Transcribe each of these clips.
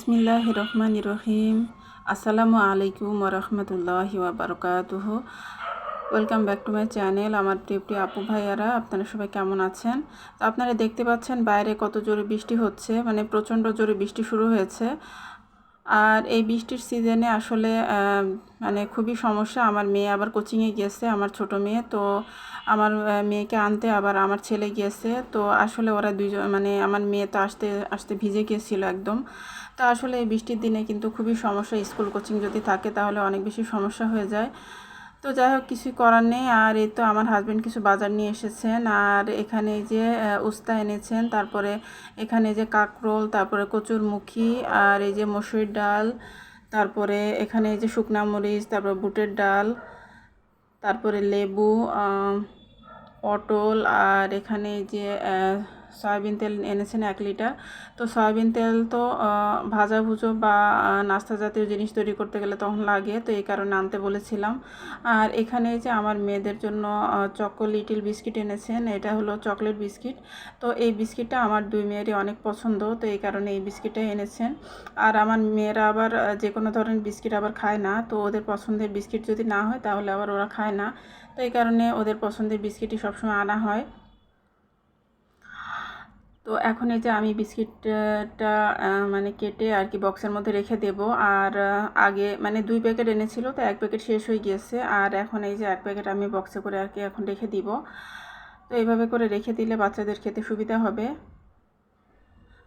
বিসমিল্লাহ রহমান রহিম আসসালামু আলাইকুম রহমতুল্লাহি বারকাতুহ welcome back to my channel, আমার প্রিয় আপু ভাইয়ারা, আপনারা সবাই কেমন আছেন? তো আপনারা দেখতে পাচ্ছেন বাইরে কত জোরে বৃষ্টি হচ্ছে মানে প্রচণ্ড জোরে বৃষ্টি শুরু হয়েছে। আর এই বৃষ্টির সিজনে আসলে মানে খুবই সমস্যা। আমার মেয়ে আবার কোচিংয়ে গিয়েছে, আমার ছোট মেয়ে। তো আমার মেয়েকে আনতে আবার আমার ছেলে গিয়েছে। তো আসলে ওরা দুইজন মানে আমার মেয়ে তো আসতে আসতে ভিজে গিয়েছিল একদম। তো আসলে এই বৃষ্টির দিনে কিন্তু খুবই সমস্যা স্কুল কোচিং যদি থাকে তাহলে অনেক বেশি সমস্যা হয়ে যায়। তো যাই হোক, কিছুই করার নেই। আর এই তো আমার হাজব্যান্ড কিছু বাজার নিয়ে এসেছেন। আর এখানে যে উস্তা এনেছেন। তারপরে এখানে যে কাকরোল, তারপরে কচুর মুখী আর এই যে মসুরির ডাল, তারপরে এখানে যে শুকনা মরিচ, তারপরে বুটের ডাল, তারপরে লেবু পটল, আর এখানে যে সয়াবিন তেল এনেছেন এক লিটার। তো সয়াবিন তেল তো ভাজা ভুজো বা নাস্তা জাতীয় জিনিস তৈরি করতে গেলে তখন লাগে। তো এই কারণে আনতে বলেছিলাম। আর এখানে যে আমার মেয়েদের জন্য চকো লিটিল বিস্কিট এনেছেন, এটা হলো চকলেট বিস্কিট। তো এই বিস্কিটটা আমার দুই মেয়েরই অনেক পছন্দ, তো এই কারণে এই বিস্কিটটা এনেছেন। আর আমার মেয়েরা আবার যে কোনো ধরনের বিস্কিট আবার খায় না, তো ওদের পছন্দের বিস্কিট যদি না হয় তাহলে আবার ওরা খায় না। তো এই কারণে ওদের পছন্দের বিস্কিটই সবসময় আনা হয়। তো এখন এই যে আমি বিস্কিটটা মানে কেটে আর কি বক্সের মধ্যে রেখে দেব। আর আগে মানে দুই প্যাকেট এনেছিল, তো এক প্যাকেট শেষ হয়ে গিয়েছে। আর এখন এই যে এক প্যাকেট আমি বক্সে করে আর কি এখন রেখে দিব। তো এইভাবে করে রেখে দিলে বাচ্চাদের খেতে সুবিধা হবে।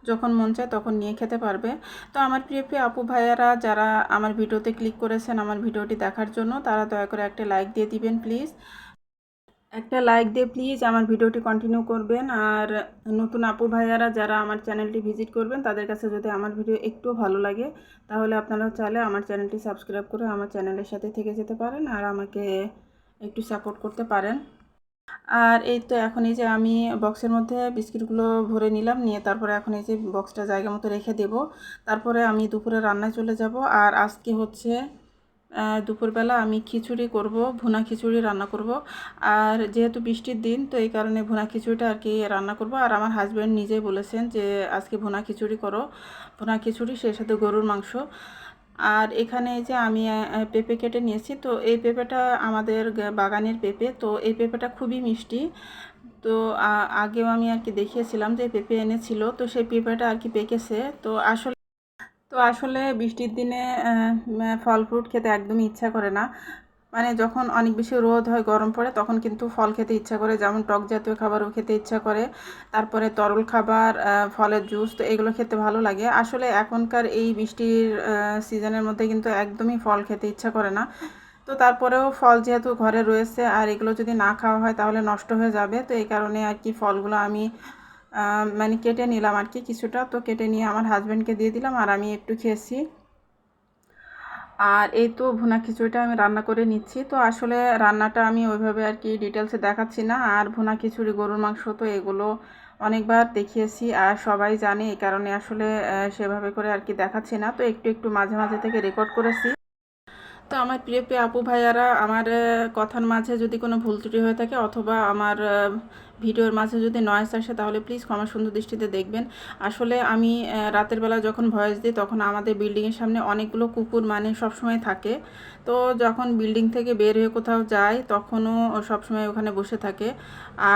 যখন মন চায় তখন নিয়ে খেতে পারবে। তো আমার প্রিয় প্রিয় আপু ভাইয়ারা, যারা আমার ভিডিওতে ক্লিক করেছেন আমার ভিডিওটি দেখার জন্য, তারা দয়া করে একটা লাইক দিয়ে দিবেন, প্লিজ। একটা লাইক দিয়ে প্লিজ আমার ভিডিওটি কন্টিনিউ করবেন। আর নতুন আপু ভাইয়ারা যারা আমার চ্যানেলটি ভিজিট করবেন, তাদের কাছে যদি আমার ভিডিও একটু ভালো লাগে, তাহলে আপনারা চাইলে আমার চ্যানেলটি সাবস্ক্রাইব করে আমার চ্যানেলের সাথে থেকে যেতে পারেন আর আমাকে একটু সাপোর্ট করতে পারেন। আর এই তো এখন এই যে আমি বক্সের মধ্যে বিস্কিটগুলো ভরে নিলাম, নিয়ে তারপরে এখন এই যে বক্সটা জায়গা মতো রেখে দেব। তারপরে আমি দুপুরে রান্নায় চলে যাব। আর আজকে হচ্ছে দুপুরবেলা আমি খিচুড়ি করব, ভুনা খিচুড়ি রান্না করব। আর যেহেতু বৃষ্টির দিন, তো এই কারণে ভুনা খিচুড়িটা আর কি রান্না করব। আর আমার হাজব্যান্ড নিজেই বলেছেন যে, আজকে ভুনা খিচুড়ি করো। ভুনা খিচুড়ি, সেই সাথে গরুর মাংস। আর এখানে যে আমি পেঁপে কেটে নিয়েছি, তো এই পেঁপেটা আমাদের বাগানের পেঁপে, তো এই পেঁপেটা খুবই মিষ্টি। তো আগেও আমি আর কি দেখিয়েছিলাম যে পেঁপে এনেছিল, তো সেই পেঁপেটা আর কি পেকেছে। তো আসলে তো আসলে বৃষ্টির দিনে ফল ফ্রুট খেতে একদমই ইচ্ছা করে না। মানে যখন অনেক বেশি রোদ হয়, গরম পড়ে, তখন কিন্তু ফল খেতে ইচ্ছা করে। যেমন টক জাতীয় খাবারও খেতে ইচ্ছা করে। তারপরে তরল খাবার ফলের জুস, তো এগুলো খেতে ভালো লাগে। আসলে এখনকার এই বৃষ্টির সিজনের মধ্যে কিন্তু একদমই ফল খেতে ইচ্ছা করে না। তো তারপরেও ফল যেহেতু ঘরে রয়েছে, আর এগুলো যদি না খাওয়া হয়, তাহলে নষ্ট হয়ে যাবে। তো এই কারণে আর কি ফলগুলো আমি মানে কেটে নিলাম আর কি কিছুটা। তো কেটে নিয়ে আমার হাজব্যান্ডকে দিয়ে দিলাম আর আমি একটু খেয়েছি। আর এই তো ভুনা খিচুড়িটা আমি রান্না করে নিচ্ছি। তো আসলে রান্নাটা আমি ওইভাবে আর কি ডিটেলসে দেখাচ্ছি না। আর ভুনা খিচুড়ি, গরুর মাংস তো এগুলো অনেকবার দেখিয়েছি আর সবাই জানে এই কারণে আসলে সেভাবে করে আর কি দেখাচ্ছি না। তো একটু একটু মাঝে মাঝে থেকে রেকর্ড করেছি। তো আমার প্রিয় প্রিয় আপু ভাইয়ারা, আমার কথার মাঝে যদি কোনো ভুল ত্রুটি হয়ে থাকে অথবা আমার ভিডিওর মাঝে যদি নয়েস আসে তাহলে প্লিজ ক্ষমা সুন্দর দৃষ্টিতে দেখবেন। আসলে আমি রাতের বেলা যখন ভয়েস দিই তখন আমাদের বিল্ডিংয়ের সামনে অনেকগুলো কুকুর মানে সবসময় থাকে। তো যখন বিল্ডিং থেকে বের হয়ে কোথাও যায় তখনও সবসময় ওখানে বসে থাকে।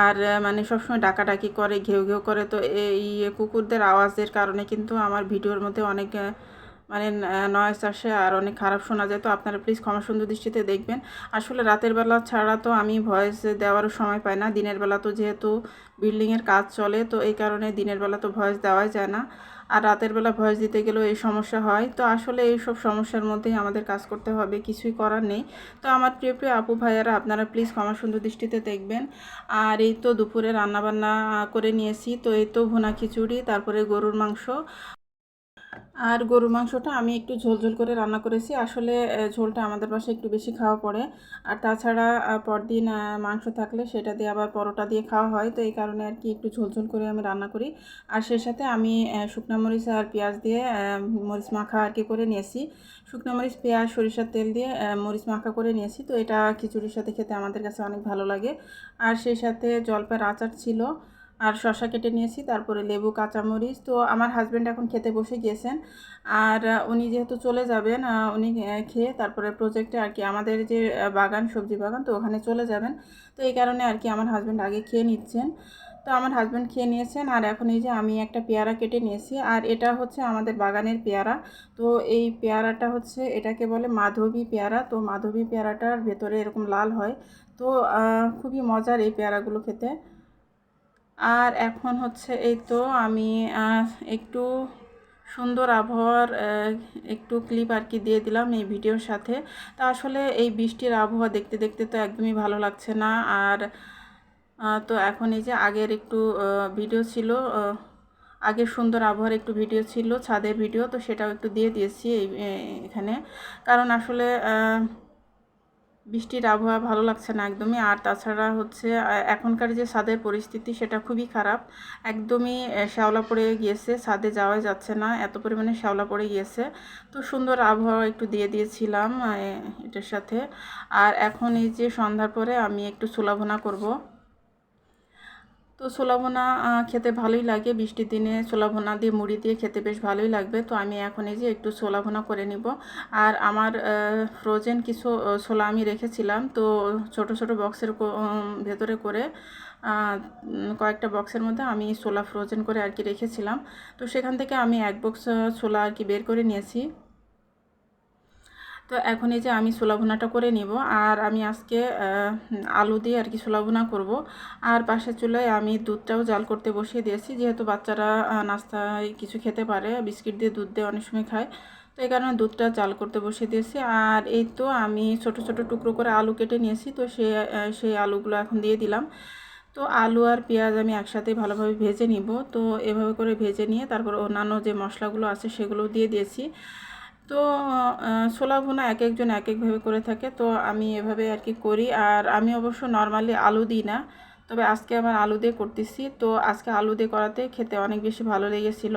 আর মানে সবসময় ডাকাডাকি করে, ঘেউ ঘেউ করে। তো এই কুকুরদের আওয়াজের কারণে কিন্তু আমার ভিডিওর মধ্যে অনেক মানে নয়েস আসে আর অনেক খারাপ শোনা যায়। তো আপনারা প্লিজ ক্ষমা সুন্দর দৃষ্টিতে দেখবেন। আসলে রাতের বেলা ছাড়া তো আমি ভয়েস দেওয়ারও সময় পাই না। দিনের বেলা তো যেহেতু বিল্ডিংয়ের কাজ চলে, তো এই কারণে দিনের বেলা তো ভয়েস দেওয়াই যায় না। আর রাতের বেলা ভয়েস দিতে গেলেও এই সমস্যা হয়। তো আসলে এই সব সমস্যার মধ্যেই আমাদের কাজ করতে হবে, কিছুই করার নেই। তো আমার প্রিয় প্রিয় আপু ভাইয়ারা, আপনারা প্লিজ ক্ষমা সুন্দর দৃষ্টিতে দেখবেন। আর এই তো দুপুরে রান্নাবান্না করে নিয়েছি। তো এই তো ভুনা খিচুড়ি, তারপরে গরুর মাংস। আর গরুর মাংসটা আমি একটু ঝোল ঝোল করে রান্না করেছি। আসলে ঝোলটা আমাদের বাসায় একটু বেশি খাওয়া পড়ে। আর তাছাড়া পরদিন মাংস থাকলে সেটা দিয়ে আবার পরোটা দিয়ে খাওয়া হয়। তো এই কারণে আর কি একটু ঝোল ঝোল করে আমি রান্না করি। আর সেই সাথে আমি শুকনো মরিচ আর পেঁয়াজ দিয়ে মরিচ মাখা আর কি করে নিয়েছি। শুকনো মরিচ, পেঁয়াজ, সরিষার তেল দিয়ে মরিচ মাখা করে নিয়েছি। তো এটা খিচুড়ির সাথে খেতে আমাদের কাছে অনেক ভালো লাগে। আর সেই সাথে জলপাইয়ের আচার ছিল। আর শসা কেটে নিয়েছি, তারপরে লেবু, কাঁচামরিচ। তো আমার হাজব্যান্ড এখন খেতে বসে গিয়েছেন। আর উনি যেহেতু চলে যাবেন উনি খেয়ে তারপরে প্রজেক্টে আর কি আমাদের যে বাগান, সবজি বাগান, তো ওখানে চলে যাবেন। তো এই কারণে আর কি আমার হাজব্যান্ড আগে খেয়ে নিচ্ছেন। তো আমার হাজব্যান্ড খেয়ে নিয়েছেন, আর এখন এই যে আমি একটা পেয়ারা কেটে নিয়েছি। আর এটা হচ্ছে আমাদের বাগানের পেয়ারা। তো এই পেয়ারাটা হচ্ছে, এটাকে বলে মাধবী পেয়ারা। তো মাধবী পেয়ারাটার ভেতরে এরকম লাল হয়। তো খুবই মজার এই পেয়ারাগুলো খেতে। আর এখন হচ্ছে এই তো আমি একটু সুন্দর আবহাওয়ার একটু ক্লিপ আর কি দিয়ে দিলাম এই ভিডিওর সাথে। তা আসলে এই বৃষ্টির আবহাওয়া দেখতে দেখতে তো একদমই ভালো লাগছে না। আর তো এখন এই যে আগের একটু ভিডিও ছিল আগের সুন্দর আবহাওয়ার একটু ভিডিও ছিল, ছাদের ভিডিও তো সেটাও একটু দিয়ে দিয়েছি এখানে। কারণ আসলে বৃষ্টির আবহাওয়া ভালো লাগছে না একদমই। আর তাছাড়া হচ্ছে এখনকার যে ছাদের পরিস্থিতি সেটা খুবই খারাপ। একদমই শ্যাওলা পড়ে গিয়েছে, ছাদে যাওয়া যাচ্ছে না, এত পরিমাণে শ্যাওলা পড়ে গিয়েছে। তো সুন্দর আবহাওয়া একটু দিয়ে দিয়েছিলাম এটার সাথে। আর এখন এই যে সন্ধ্যার পরে আমি একটু সুলাভনা ভুনা করব। তো ছোলা ভুনা খেতে ভালোই লাগে। বৃষ্টির দিনে ছোলা ভুনা দিয়ে মুড়ি দিয়ে খেতে বেশ ভালোই লাগবে। তো আমি এখন এই যে একটু ছোলা ভুনা করে নিব। আর আমার ফ্রোজেন কিছু ছোলা আমি রেখেছিলাম। তো ছোট ছোট বক্সের ভেতরে করে কয়েকটা বক্সের মধ্যে আমি ছোলা ফ্রোজেন করে আর কি রেখেছিলাম। তো সেখান থেকে আমি এক বক্স ছোলা আর কি বের করে নিয়েছি। তো এখন এই যে আমি ছোলা ভুনাটা করে নিব, আর আমি আজকে আলু দিয়ে আর কি ছোলা ভুনা করব। আর পাশের চুলায় আমি দুধটাও জাল করতে বসিয়ে দিয়েছি, যেহেতু বাচ্চারা নাস্তায় কিছু খেতে পারে, বিস্কিট দিয়ে দুধ দিয়ে অনেক সময় খায়। তো এই কারণে দুধটা জাল করতে বসিয়ে দিয়েছি, আর এই তো আমি ছোট ছোট টুকরো করে আলু কেটে নিয়েছি, তো সে সেই আলুগুলো এখন দিয়ে দিলাম। তো আলু আর পেঁয়াজ আমি একসাথে ভালোভাবে ভেজে নিব, তো এভাবে করে ভেজে নিয়ে তারপর অন্যান্য যে মশলাগুলো আছে সেগুলো দিয়ে দিয়েছি। তো ছোলা ভুনা এক একজন এক একভাবে করে থাকে। তো আমি এভাবে আর কি করি। আর আমি অবশ্য নর্মালি আলু দিই না। তবে আজকে আমার আলু দিয়ে করতেছি। তো আজকে আলু দিয়ে করাতে খেতে অনেক বেশি ভালো লেগেছিল।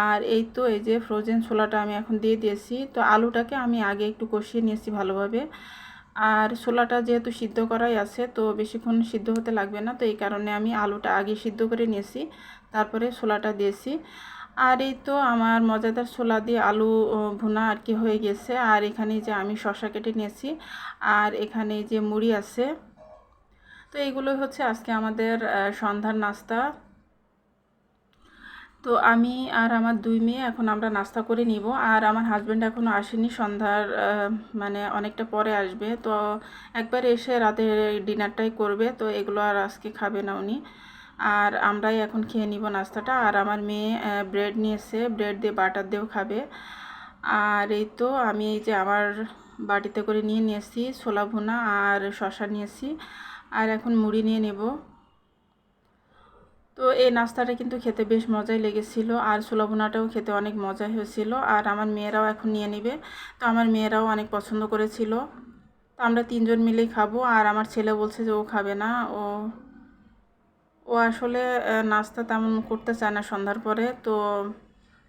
আর এই তো, এই যে ফ্রোজেন ছোলাটা আমি এখন দিয়ে দিয়েছি। তো আলুটাকে আমি আগে একটু কষিয়ে নিয়েছি ভালোভাবে। আর ছোলাটা যেহেতু সিদ্ধ করাই আছে, তো বেশিক্ষণ সিদ্ধ হতে লাগবে না। তো এই কারণে আমি আলুটা আগে সিদ্ধ করে নিয়েছি। তারপরে ছোলাটা দিয়েছি। আর এই তো আমার মজাদার ছোলা দিয়ে আলু ভুনা আর কি হয়ে গেছে। আর এখানে যে আমি শসা কেটে নিয়েছি, আর এখানে যে মুড়ি আছে। তো এইগুলো হচ্ছে আজকে আমাদের সন্ধ্যার নাস্তা। তো আমি আর আমার দুই মেয়ে এখন আমরা নাস্তা করে নিব। আর আমার হাজব্যান্ড এখনও আসেনি, সন্ধ্যার মানে অনেকটা পরে আসবে। তো একবার এসে রাতে ডিনারটাই করবে। তো এগুলো আর আজকে খাবে না উনি। আর আমরাই এখন খেয়ে নিব নাস্তাটা। আর আমার মেয়ে ব্রেড নিয়েছে, ব্রেড দিয়ে বাটার দিয়েও খাবে। আর এই তো আমি এই যে আমার বাটিতে করে নিয়ে নিয়েছি ছোলা ভুনা আর শশা নিয়েছি। আর এখন মুড়ি নিয়ে নেব। তো এই নাস্তাটা কিন্তু খেতে বেশ মজাই লেগেছিল। আর ছোলা ভুনাটাও খেতে অনেক মজা হয়েছিল। আর আমার মেয়েরাও এখন নিয়ে নেবে। তো আমার মেয়েরাও অনেক পছন্দ করেছিল। তো আমরা তিনজন মিলেই খাব। আর আমার ছেলে বলছে যে ও খাবে না। ও আসলে নাস্তা তেমন করতে চায় না সন্ধ্যার পরে। তো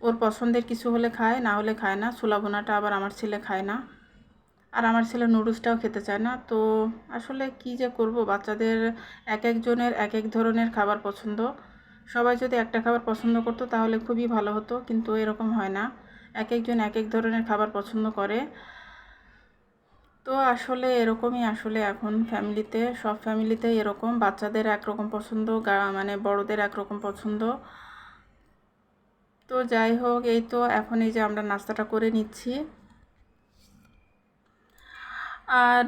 ওর পছন্দের কিছু হলে খায়, না হলে খায় না। ছোলা আবার আমার ছেলে খায় না। আর আমার ছেলে নুডলসটাও খেতে চায় না। তো আসলে কি যে করব? বাচ্চাদের এক একজনের এক এক ধরনের খাবার পছন্দ। সবাই যদি একটা খাবার পছন্দ করতো তাহলে খুবই ভালো হতো, কিন্তু এরকম হয় না। এক একজন এক এক ধরনের খাবার পছন্দ করে। তো আসলে এরকমই, আসলে এখন ফ্যামিলিতে, সব ফ্যামিলিতে এরকম। বাচ্চাদের একরকম পছন্দ মানে বড়দের একরকম পছন্দ। তো যাই হোক, এই তো এখন এই যে আমরা নাস্তাটা করে নিচ্ছি। আর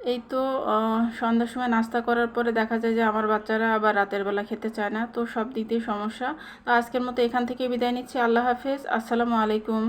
এই তো সন্ধ্যার সময় নাস্তা করার পরে দেখা যায় যে আমার বাচ্চারা আবার রাতের বেলা খেতে চায় না। তো সব দিক দিয়ে সমস্যা। তো আজকের মতো এখান থেকে বিদায় নিচ্ছি। আল্লাহ হাফেজ। আসসালামু আলাইকুম।